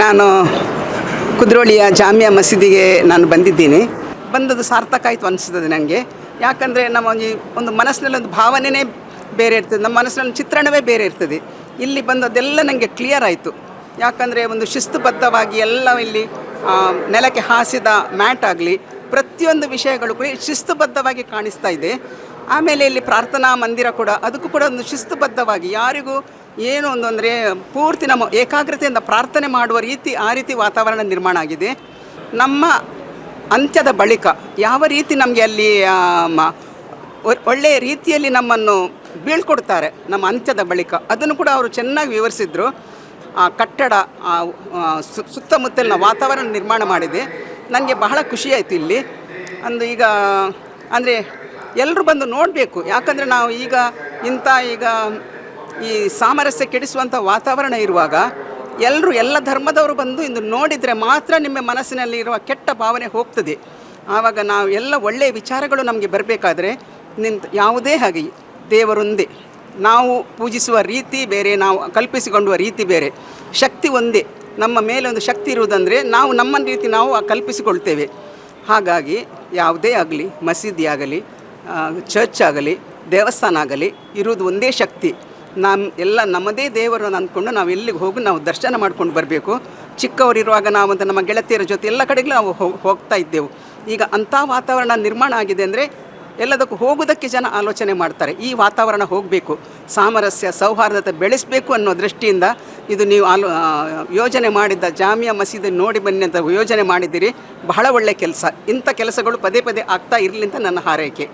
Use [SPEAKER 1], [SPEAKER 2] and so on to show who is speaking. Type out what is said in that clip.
[SPEAKER 1] ನಾನು ಕುದ್ರೋಳಿಯ ಜಾಮಿಯಾ ಮಸೀದಿಗೆ ನಾನು ಬಂದಿದ್ದೀನಿ. ಬಂದದ್ದು ಸಾರ್ಥಕ ಆಯಿತು ಅನಿಸ್ತದೆ ನನಗೆ ಯಾಕಂದರೆ ನಮ್ಮ ಒಂದು ಮನಸ್ಸಿನಲ್ಲಿ ಒಂದು ಭಾವನೆಯೇ ಬೇರೆ ಇರ್ತದೆ. ನಮ್ಮ ಮನಸ್ಸಿನಲ್ಲಿ ಚಿತ್ರಣವೇ ಬೇರೆ ಇರ್ತದೆ. ಇಲ್ಲಿ ಬಂದದ್ದೆಲ್ಲ ನನಗೆ ಕ್ಲಿಯರ್ ಆಯಿತು. ಯಾಕಂದರೆ ಒಂದು ಶಿಸ್ತುಬದ್ಧವಾಗಿ ಎಲ್ಲ ಇಲ್ಲಿ ನೆಲಕ್ಕೆ ಹಾಸಿದ ಮ್ಯಾಟ್ ಆಗಲಿ, ಪ್ರತಿಯೊಂದು ವಿಷಯಗಳು ಕೂಡ ಶಿಸ್ತುಬದ್ಧವಾಗಿ ಕಾಣಿಸ್ತಾ ಇದೆ. ಆಮೇಲೆ ಇಲ್ಲಿ ಪ್ರಾರ್ಥನಾ ಮಂದಿರ ಕೂಡ ಅದಕ್ಕೂ ಕೂಡ ಒಂದು ಶಿಸ್ತುಬದ್ಧವಾಗಿ ಯಾರಿಗೂ ಏನು ಒಂದು ಅಂದರೆ ಪೂರ್ತಿ ನಮ್ಮ ಏಕಾಗ್ರತೆಯಿಂದ ಪ್ರಾರ್ಥನೆ ಮಾಡುವ ರೀತಿ ಆ ರೀತಿ ವಾತಾವರಣ ನಿರ್ಮಾಣ ಆಗಿದೆ. ನಮ್ಮ ಅಂತ್ಯದ ಬಳಿಕ ಯಾವ ರೀತಿ ನಮಗೆ ಅಲ್ಲಿ ಒಳ್ಳೆಯ ರೀತಿಯಲ್ಲಿ ನಮ್ಮನ್ನು ಬೀಳ್ಕೊಡ್ತಾರೆ ನಮ್ಮ ಅಂತ್ಯದ ಬಳಿಕ ಅದನ್ನು ಕೂಡ ಅವರು ಚೆನ್ನಾಗಿ ವಿವರಿಸಿದ್ರು. ಆ ಕಟ್ಟಡ ಆ, ಸುತ್ತಮುತ್ತಲಿನ ವಾತಾವರಣ ನಿರ್ಮಾಣ ಮಾಡಿದೆ. ನನಗೆ ಬಹಳ ಖುಷಿಯಾಯಿತು ಇಲ್ಲಿ. ಅಂದು ಈಗ ಅಂದರೆ ಎಲ್ಲರೂ ಬಂದು ನೋಡಬೇಕು. ಯಾಕಂದರೆ ನಾವು ಈಗ ಇಂಥ ಈಗ ಈ ಸಾಮರಸ್ಯ ಕೆಡಿಸುವಂಥ ವಾತಾವರಣ ಇರುವಾಗ ಎಲ್ಲರೂ ಎಲ್ಲ ಧರ್ಮದವರು ಬಂದು ಇಂದು ನೋಡಿದರೆ ಮಾತ್ರ ನಿಮ್ಮ ಮನಸ್ಸಿನಲ್ಲಿ ಇರುವ ಕೆಟ್ಟ ಭಾವನೆ ಹೋಗ್ತದೆ. ಆವಾಗ ನಾವು ಎಲ್ಲ ಒಳ್ಳೆಯ ವಿಚಾರಗಳು ನಮಗೆ ಬರಬೇಕಾದ್ರೆ ನಿಂತ ಯಾವುದೇ ಹಾಗೆ ದೇವರೊಂದೇ. ನಾವು ಪೂಜಿಸುವ ರೀತಿ ಬೇರೆ ನಾವು ಕಲ್ಪಿಸಿಕೊಂಡುವ ರೀತಿ ಬೇರೆ. ಶಕ್ತಿ ಒಂದೇ. ನಮ್ಮ ಮೇಲೆ ಒಂದು ಶಕ್ತಿ ಇರುವುದಂದರೆ ನಾವು ನಮ್ಮ ರೀತಿ ನಾವು ಕಲ್ಪಿಸಿಕೊಳ್ತೇವೆ. ಹಾಗಾಗಿ ಯಾವುದೇ ಆಗಲಿ ಮಸೀದಿ ಆಗಲಿ ಆ, ಚರ್ಚ್ ಆಗಲಿ, ದೇವಸ್ಥಾನ ಆಗಲಿ, ಇರುವುದು ಒಂದೇ ಶಕ್ತಿ. ನಮ್ಮ ಎಲ್ಲ ನಮ್ಮದೇ ದೇವರು ಅಂದ್ಕೊಂಡು ನಾವು ಎಲ್ಲಿಗೆ ಹೋಗಿ ನಾವು ದರ್ಶನ ಮಾಡ್ಕೊಂಡು ಬರಬೇಕು. ಚಿಕ್ಕವರಿರುವಾಗ ಅಂತ ನಮ್ಮ ಗೆಳತಿಯರ ಜೊತೆ ಎಲ್ಲ ಕಡೆಗೂ ನಾವು ಹೋಗ್ತಾ ಇದ್ದೆವು. ಈಗ ಅಂಥ ವಾತಾವರಣ ನಿರ್ಮಾಣ ಆಗಿದೆ ಅಂದರೆ ಎಲ್ಲದಕ್ಕೂ ಹೋಗೋದಕ್ಕೆ ಜನ ಆಲೋಚನೆ ಮಾಡ್ತಾರೆ. ಈ ವಾತಾವರಣ ಹೋಗಬೇಕು. ಸಾಮರಸ್ಯ, ಸೌಹಾರ್ದತೆ ಬೆಳೆಸಬೇಕು ಅನ್ನೋ ದೃಷ್ಟಿಯಿಂದ ಇದು ನೀವು ಆಲೋ ಯೋಜನೆ ಮಾಡಿದ್ದ ಜಾಮಿಯಾ ಮಸೀದಿ ನೋಡಿ ಬನ್ನಿ ಅಂತ ಯೋಜನೆ ಮಾಡಿದ್ದೀರಿ. ಬಹಳ ಒಳ್ಳೆಯ ಕೆಲಸ. ಇಂಥ ಕೆಲಸಗಳು ಪದೇ ಪದೇ ಆಗ್ತಾ ಇರಲಿ ಅಂತ ನನ್ನ ಹಾರೈಕೆ.